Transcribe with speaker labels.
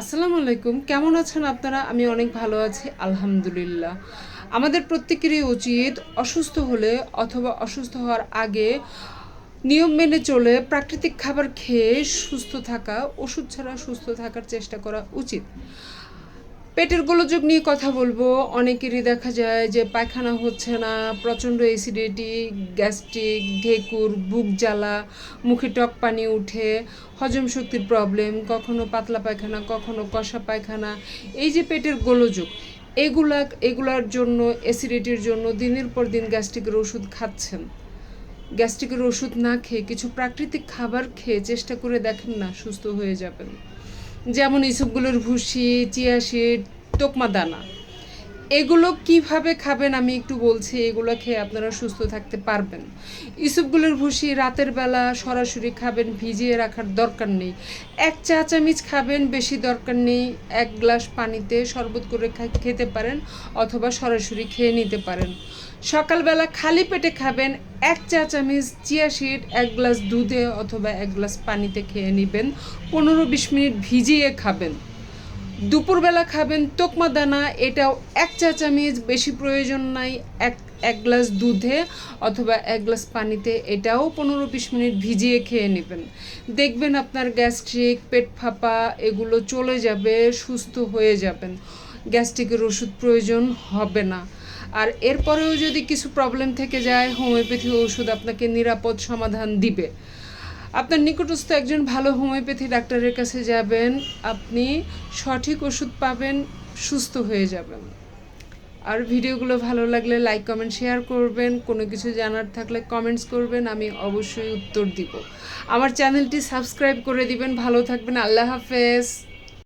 Speaker 1: আসসালামু আলাইকুম। কেমন আছেন আপনারা? আমি অনেক ভালো আছি, আলহামদুলিল্লাহ। আমাদের প্রত্যেকেরই উচিত অসুস্থ হলে অথবা অসুস্থ হওয়ার আগে নিয়ম মেনে চলে প্রাকৃতিক খাবার খেয়ে সুস্থ থাকা, ওষুধ ছাড়া সুস্থ থাকার চেষ্টা করা উচিত। পেটের গোলযোগ নিয়ে কথা বলব। অনেকেরই দেখা যায় যে পায়খানা হচ্ছে না, প্রচণ্ড অ্যাসিডিটি গ্যাস্ট্রিক ঢেকুর, বুক জ্বালা, মুখে টক পানি উঠে, হজম শক্তির প্রবলেম কখনো পাতলা পায়খানা, কখনো কষা পায়খানা। এই যে পেটের গোলযোগ, এগুলা, এগুলার জন্য অ্যাসিডিটির জন্য দিনের পর দিন গ্যাস্ট্রিকের ওষুধ খাচ্ছেন। গ্যাস্ট্রিকের ওষুধ না খেয়ে কিছু প্রাকৃতিক খাবার খেয়ে চেষ্টা করে দেখেন না, সুস্থ হয়ে যাবেন। যেমন এইসবগুলোর ভুসি চিয়া সিড তোকমা দানা। এগুলো কীভাবে খাবেন আমি একটু বলছি, এগুলো খেয়ে আপনারা সুস্থ থাকতে পারবেন। ইসবগুলোর ভুসি রাতের বেলা সরাসরি খাবেন, ভিজিয়ে রাখার দরকার নেই। এক চা চামিচ খাবেন, বেশি দরকার নেই। এক গ্লাস পানিতে শরবত করে খেতে পারেন অথবা সরাসরি খেয়ে নিতে পারেন। সকালবেলা খালি পেটে খাবেন, এক চা চামচ চিয়া সিড, এক গ্লাস দুধে অথবা এক গ্লাস পানিতে খেয়ে নেবেন, পনেরো বিশ মিনিট ভিজিয়ে খাবেন। দুপুরবেলা খাবেন তোকমা দানা, এটাও এক চা চামচ, বেশি প্রয়োজন নাই, এক এক গ্লাস দুধে অথবা এক গ্লাস পানিতে, এটাও পনেরো বিশ মিনিট ভিজিয়ে খেয়ে নেবেন। দেখবেন আপনার গ্যাস্ট্রিক, পেট ফাঁপা, এগুলো চলে যাবে, সুস্থ হয়ে যাবেন। গ্যাস্ট্রিকের ওষুধ প্রয়োজন হবে না। আর এরপরেও যদি কিছু প্রবলেম থেকে যায়, হোমিওপ্যাথি ওষুধ আপনাকে নিরাপদ সমাধান দিবে। আপনার নিকটস্থ একজন ভালো হোমিওপ্যাথি ডাক্তারের কাছে যাবেন, আপনি সঠিক ওষুধ পাবেন, সুস্থ হয়ে যাবেন। আর ভিডিওগুলো ভালো লাগলে লাইক, কমেন্ট, শেয়ার করবেন। কোনো কিছু জানার থাকলে কমেন্টস করবেন, আমি অবশ্যই উত্তর দিব। আমার চ্যানেলটি সাবস্ক্রাইব করে দিবেন। ভালো থাকবেন। আল্লাহ হাফেজ।